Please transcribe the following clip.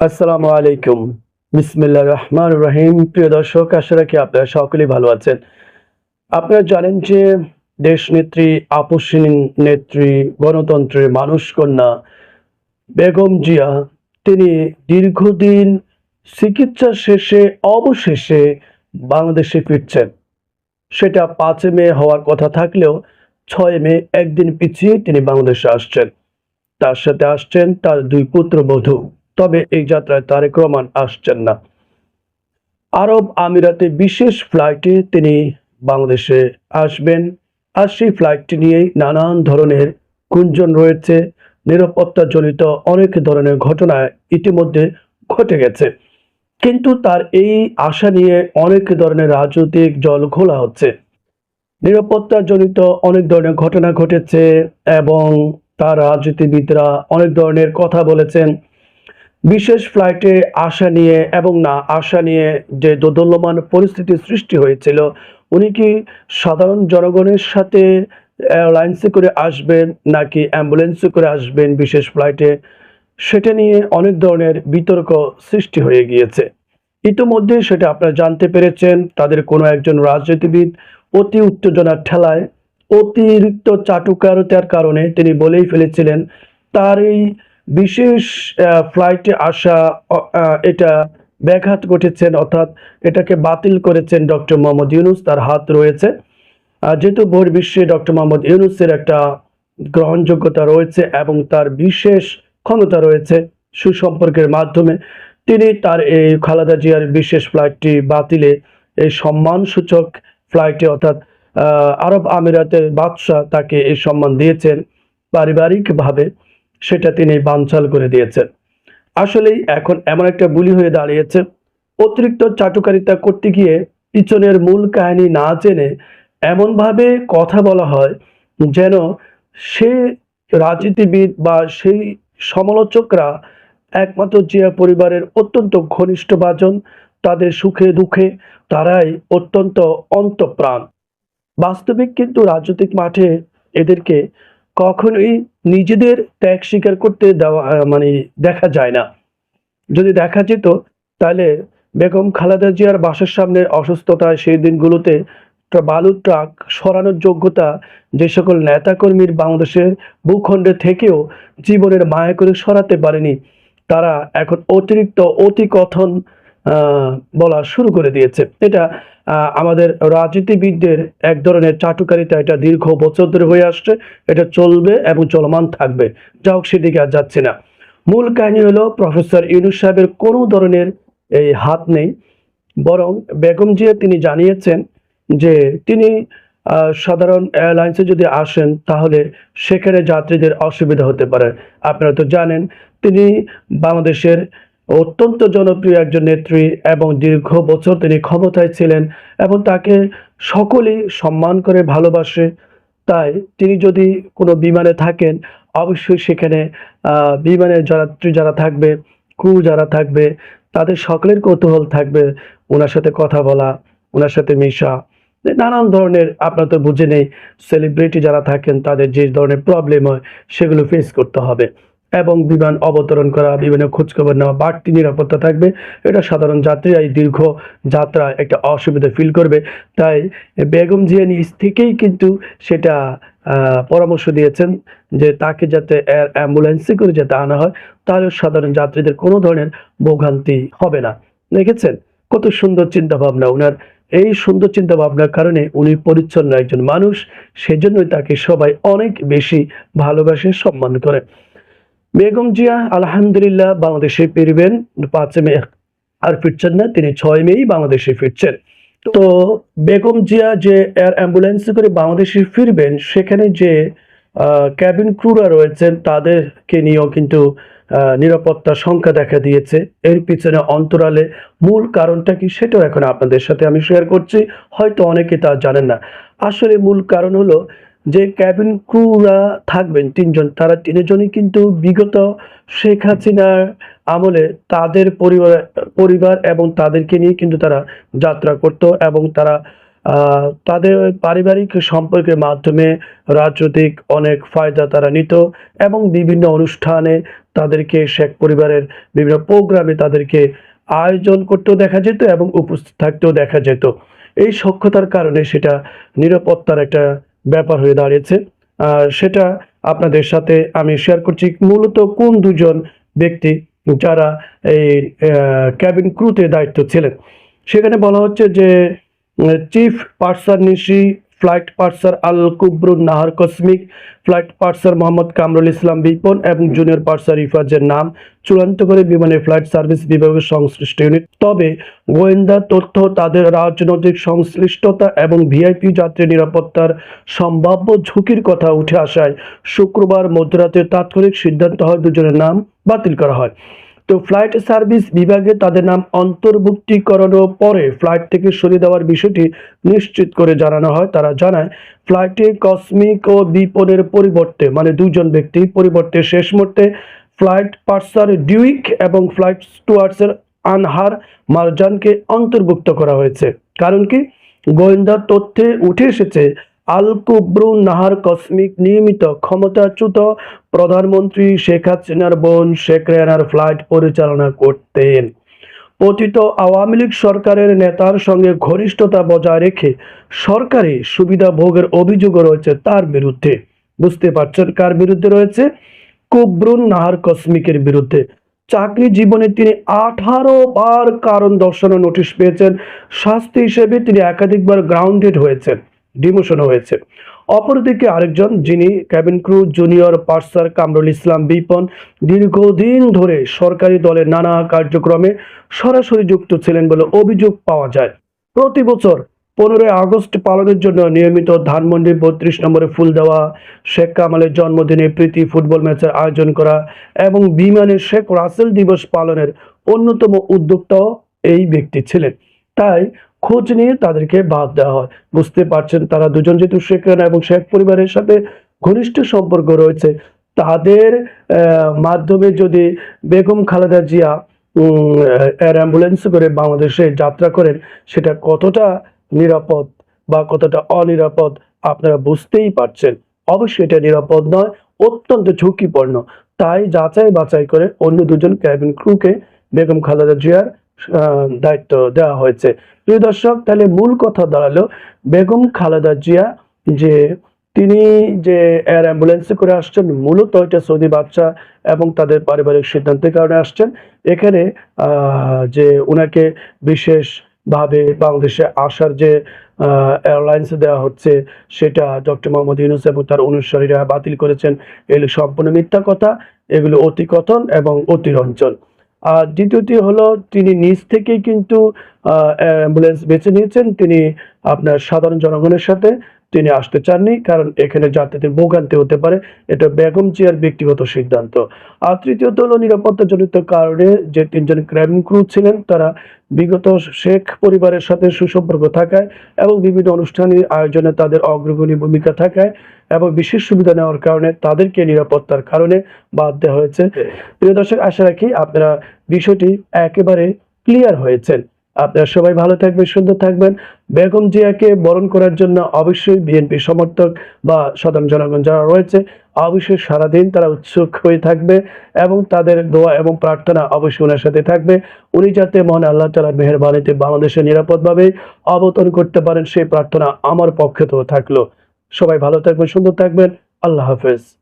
আসসালামু আলাইকুম। বিসমিল্লাহ রহমান রহিম। প্রিয় দর্শক, আশা রাখি আপনারা সকলেই ভালো আছেন। আপনারা জানেন যে দেশ নেত্রী আপসিনী নেত্রী, গণতন্ত্রের মানুষ কন্যা বেগম জিয়া, তিনি দীর্ঘদিন চিকিৎসা শেষে, অবশেষে বাংলাদেশে ফিরছেন। সেটা পাঁচে মে হওয়ার কথা থাকলেও ছয় মে একদিন পিছিয়ে তিনি বাংলাদেশে আসছেন। তার সাথে আসছেন তার দুই পুত্রবধূ। তবে এই যাত্রায় তারেক রহমান আসছেন না। আরব আমিরাতে বিশেষ ফ্লাইটে তিনি বাংলাদেশে আসবেন। আর সেই ফ্লাইটটি নিয়েই নানান ধরনের গুঞ্জন রয়েছে। নিরাপত্তাজনিত অনেক ধরনের ঘটনা ইতিমধ্যে ঘটে গেছে। কিন্তু তার এই আশা নিয়ে অনেক ধরনের রাজনৈতিক জল ঘোলা হচ্ছে। নিরাপত্তাজনিত অনেক ধরনের ঘটনা ঘটেছে এবং তার রাজনীতিবিদরা অনেক ধরনের কথা বলেছেন। বিশেষ ফ্লাইটে আসা নিয়ে এবং না আসা নিয়ে যে দোদল্যমান পরিস্থিতি সৃষ্টি হয়েছিল, উনি কি সাধারণ জনগণের সাথে এয়ারলাইন্সে করে আসবেন নাকি অ্যাম্বুলেন্সে করে আসবেন বিশেষ ফ্লাইটে? সেটা নিয়ে অনেক ধরনের বিতর্ক সৃষ্টি হয়ে গিয়েছে। ইতোমধ্যে সেটা আপনারা জানতে পেরেছেন, তাদের কোনো একজন রাজনীতিবিদ অতি উত্তেজনার ঠেলায় অতিরিক্ত চাটুকারতার কারণে তিনি বলেই ফেলেছিলেন, তার এই বিশেষ ফ্লাইটে আসা এটা ব্যাঘাত ঘটেছেন, অর্থাৎ এটাকে বাতিল করেছেন ডক্টর মোহাম্মদ ইউনুস, তার হাত রয়েছে। যেহেতু যেহেতু বহির্বিশ্বে ডক্টর মোহাম্মদ ইউনুসের একটা গ্রহণযোগ্যতা রয়েছে এবং তার বিশেষ ক্ষমতা রয়েছে সুসম্পর্কের মাধ্যমে, তিনি তার এই খালেদা জিয়ার বিশেষ ফ্লাইটটি বাতিলে এই সম্মানসূচক ফ্লাইটে অর্থাৎ আরব আমিরাতের বাদশাহ তাকে এই সম্মান দিয়েছেন পারিবারিকভাবে। সেটা তিনি বানচাল করে দিয়েছেন। আসলেই এখন এমন একটা বুলি হয়ে দাঁড়িয়েছে। অতিরিক্ত চাটুকারিতা করতে গিয়ে পিছনের মূল কাহিনী না জেনে এমনভাবে কথা বলা হয় যেন সে রাজনীতিবিদ বা সেই সমালোচকরা একমাত্র জিয়া পরিবারের অত্যন্ত ঘনিষ্ঠ বাজন, তাদের সুখে দুঃখে তারাই অত্যন্ত অন্তপ্রাণ। বাস্তবিক কিন্তু রাজনৈতিক মাঠে এদেরকে কখনোই নিজেদের ত্যাগ স্বীকার করতে দেওয়া মানে দেখা যায় না। যদি দেখা যেত, তাহলে বেগম খালেদা জিয়ার বাসার সামনে অসুস্থতায় সেই দিনগুলোতে বালুর ট্রাক সরানোর যোগ্যতা যে সকল নেতাকর্মীর বাংলাদেশের ভূখণ্ডে থেকেও জীবনের মায়া করে সরাতে পারেনি, তারা এখন অতিরিক্ত অতিকথন বলা শুরু করে দিয়েছে। এটা আমাদের রাজনীতিবিদদের এক ধরনের চাটুকারিতা, এটা দীর্ঘ বছর ধরে হয়ে আসছে, এটা চলবে এবং চলমান থাকবে। যা হোক, সেদিকে আর যাচ্ছে না। মূল কাহিনী হলো, প্রফেসর ইউনুস সাহেবের কোনো ধরনের এই হাত নেই, বরং বেগম জিয়া তিনি জানিয়েছেন যে তিনি সাধারণ এয়ারলাইন্সে যদি আসেন, তাহলে সেখানে যাত্রীদের অসুবিধা হতে পারে। আপনারা তো জানেন, তিনি বাংলাদেশের অত্যন্ত জনপ্রিয় একজন নেত্রী এবং দীর্ঘ বছর তিনি ক্ষমতায় ছিলেন এবং তাকে সকলেই সম্মান করে ভালোবাসে। তাই তিনি যদি কোনো বিমানে থাকেন, অবশ্যই সেখানে বিমানের যাত্রী যারা থাকবে, ক্রু যারা থাকবে, তাদের সকলের কৌতূহল থাকবে ওনার সাথে কথা বলা, ওনার সাথে মিশা। নানান ধরনের আপনার তো বুঝে নেই সেলিব্রিটি যারা থাকেন, তাদের যে ধরনের প্রবলেম হয়, সেগুলো ফেস করতে হবে। এবং বিমান অবতরণ করা বিমানের খোঁজখবর নেওয়া, বাড়তি নিরাপত্তা থাকবে। এটা সাধারণ যাত্রীরা এই দীর্ঘ যাত্রা একটা অসুবিধা ফিল করবে। তাই বেগম জিয়া নিজ থেকেই কিন্তু সেটা পরামর্শ দিয়েছেন যে তাকে যাতে এয়ার অ্যাম্বুলেন্সে করে যাতে আনা হয়, তাহলে সাধারণ যাত্রীদের কোনো ধরনের ভোগান্তি হবে না। দেখেছেন? কত সুন্দর চিন্তা ভাবনা ওনার এই সুন্দর চিন্তা ভাবনার কারণে উনি পরিচ্ছন্ন একজন মানুষ, সেজন্যই তাকে সবাই অনেক বেশি ভালোবাসে, সম্মান করে। বেগম জিয়া, আলহামদুলিল্লাহ, বাংলাদেশে ফিরবেন। পাঁচে মে আর ফিরছেন না, তিনি ছয় মেই বাংলাদেশে ফিরছেন। তো বেগম জিয়া যে এয়ার অ্যাম্বুলেন্সে করে বাংলাদেশে ফিরবেন, সেখানে যে ক্যাবিন ক্রুরা রয়েছেন, তাদেরকে নিয়েও কিন্তু নিরাপত্তা সংখ্যা দেখা দিয়েছে। এর পিছনে অন্তরালে মূল কারণটা কি সেটাও এখন আপনাদের সাথে আমি শেয়ার করছি। হয়তো অনেকে তা জানেন না। আসলে মূল কারণ হলো যে ক্যাবিন ক্রুরা থাকবেন তিনজন, তারা তিনজনই কিন্তু বিগত শেখ হাসিনার আমলে তাদের পরিবার পরিবার এবং তাদেরকে নিয়ে কিন্তু তারা যাত্রা করত এবং তারা তাদের পারিবারিক সম্পর্কের মাধ্যমে রাজনৈতিক অনেক ফায়দা তারা নিত এবং বিভিন্ন অনুষ্ঠানে তাদেরকে শেখ পরিবারের বিভিন্ন প্রোগ্রামে তাদেরকে আয়োজন করতেও দেখা যেত এবং উপস্থিত থাকতেও দেখা যেত। এই সক্ষতার কারণে সেটা নিরাপত্তার একটা ব্যাপার হয়ে দাঁড়িয়েছে। সেটা আপনাদের সাথে আমি শেয়ার করছি। মূলত কোন দুজন ব্যক্তি যারা এই ক্যাবিন ক্রুতে দায়িত্ব ছিলেন? সেখানে বলা হচ্ছে যে chief purser Nishi flight purser Al Kubrun Nahar cosmic flight purser Mohammad Kamrul Islam Bipon এবং জুনিয়র পার্সার ইফাজের নাম চূড়ান্ত করে বিমানের ফ্লাইট সার্ভিস বিভাগের সংশ্লিষ্ট ইউনিট তবে গোয়েন্দা তথ্য, তাদের রাজনৈতিক সংশ্লিষ্টতা এবং ভিআইপি যাত্রী নিরাপত্তার সম্ভাব্য ঝুঁকির কথা উঠে আসায় শুক্রবার মধ্যরাতে তাৎক্ষণিক সিদ্ধান্ত হয় দুজনের নাম বাতিল করা হয়। তো ফ্লাইট সার্ভিস বিভাগে তাদের নাম অন্তর্ভুক্তিকরণের পরে ফ্লাইট থেকে সরিয়ে দেওয়ার বিষয়টি নিশ্চিত করে জানানো হয়। তারা জানায় ফ্লাইটে কসমিক ও বিপনের পরিবর্তে মানে দুজন ব্যক্তি পরিবর্তে শেষ মুহূর্তে ফ্লাইট পার্সার ডিউইক এবং ফ্লাইট স্টুয়ার্টসের আনহার মারজানকে অন্তর্ভুক্ত করা হয়েছে। কারণ কি? গোয়েন্দা তথ্যে উঠে এসেছে আল নাহার কসমিক নিয়মিত ক্ষমতাচ্যুত প্রধানমন্ত্রী শেখ হাসিনার বোন শেখ রেহানার ফ্লাইট পরিচালনা করতেন। পতিত আওয়ামী লীগ সরকারের নেতার সঙ্গে ঘনিষ্ঠতা বজায় রেখে সরকারি সুবিধা ভোগের অভিযোগও রয়েছে তার বিরুদ্ধে। বুঝতে পারছেন কার বিরুদ্ধে রয়েছে? কুব্রুন নাহার কসমিকের বিরুদ্ধে। চাকরি জীবনে তিনি আঠারো বার কারণ দর্শানোর নোটিশ পেয়েছেন। শাস্তি হিসেবে তিনি একাধিকবার গ্রাউন্ডেড হয়েছেন। ডিমোশন হয়েছে। অপরদিকে আরেকজন যিনি cabin crew junior purser Kamrul Islam Bipon, দীর্ঘদিন ধরে সরকারি দলের নানা কার্যক্রমে সরাসরি যুক্ত ছিলেন বলে অভিযোগ পাওয়া যায়। প্রতি বছর পনেরোই আগস্ট পালনের জন্য নিয়মিত ধানমন্ডি বত্রিশ নম্বরে ফুল দেওয়া, শেখ কামালের জন্মদিনে প্রীতি ফুটবল ম্যাচের আয়োজন করা এবং বিমানে শেখ রাসেল দিবস পালনের অন্যতম উদ্যোক্তাও এই ব্যক্তি ছিলেন। তাই খোঁজ নিয়ে তাদেরকে বাদ দেওয়া হয়। বুঝতে পারছেন তারা দুজন যেহেতু শেখ রানা এবং শেখ পরিবারের সাথে ঘনিষ্ঠ সম্পর্ক রয়েছে, তাদের মাধ্যমে যদি বেগম খালেদা জিয়া এয়ার অ্যাম্বুলেন্স করে বাংলাদেশে যাত্রা করেন, সেটা কতটা নিরাপদ বা কতটা অনিরাপদ আপনারা বুঝতেই পারছেন। অবশ্যই এটা নিরাপদ নয়, অত্যন্ত ঝুঁকিপূর্ণ। তাই যাচাই বাছাই করে অন্য দুজন ক্যাবিন ক্রুকে বেগম খালেদা জিয়ার দায়িত্ব দেওয়া হয়েছে। প্রিয় দর্শক, তাহলে মূল কথা দাঁড়াল বেগম খালেদা জিয়া যে তিনি যে এয়ার অ্যাম্বুলেন্সে করে আসছেন, মূলত এটা সৌদি বাচ্চা এবং তাদের পারিবারিক সিদ্ধান্তের কারণে আসছেন। এখানে যে ওনাকে বিশেষভাবে বাংলাদেশে আসার যে এয়ারলাইন্স দেওয়া হচ্ছে, সেটা ডক্টর মোহাম্মদ ইউনুস এবং তার অনুসারীরা বাতিল করেছেন। এগুলো সম্পূর্ণ মিথ্যা কথা, এগুলো অতিকথন এবং অতিরঞ্জন। দ্বিতীয়টি হলো তিনি নিজ থেকেই কিন্তু অ্যাম্বুলেন্স বেছে নিয়েছেন। তিনি আপনার সাধারণ জনগণের সাথে তিনি আসতে চাননি, কারণ এখানে যাত্রীদের ভোগান্তি হতে পারে। এটা বেগম জিয়ার ব্যক্তিগত সিদ্ধান্ত। আর তৃতীয়ত হলো নিরাপত্তাজনিত কারণে যে তিনজন ক্র্যাবিন ক্রু ছিলেন, তারা বিগত শেখ পরিবারের সাথে সুসম্পর্ক থাকায় এবং বিভিন্ন অনুষ্ঠানের আয়োজনে তাদের অগ্রগণী ভূমিকা থাকায় এবং বিশেষ সুবিধা নেওয়ার কারণে তাদেরকে নিরাপত্তার কারণে বাদ দেওয়া হয়েছে। প্রিয় দর্শক, আশা রাখি আপনারা বিষয়টি একেবারে ক্লিয়ার হয়েছেন। আপনারা সবাই ভালো থাকবেন, সুন্দর থাকবেন। বেগম জিয়াকে বরণ করার জন্য অবশ্যই বিএনপি সমর্থক বা সাধারণ জনগণ যারা রয়েছে, অবশ্যই সারাদিন তারা উৎসুক হয়ে থাকবে এবং তাদের দোয়া এবং প্রার্থনা অবশ্যই ওনার সাথে থাকবে। উনি যাতে মহান আল্লাহ তালার মেহরবানিতে বাংলাদেশে নিরাপদভাবে অবতরণ করতে পারেন, সেই প্রার্থনা আমার পক্ষে তো থাকল। সবাই ভালো থাকবেন, সুন্দর থাকবেন। আল্লাহ হাফেজ।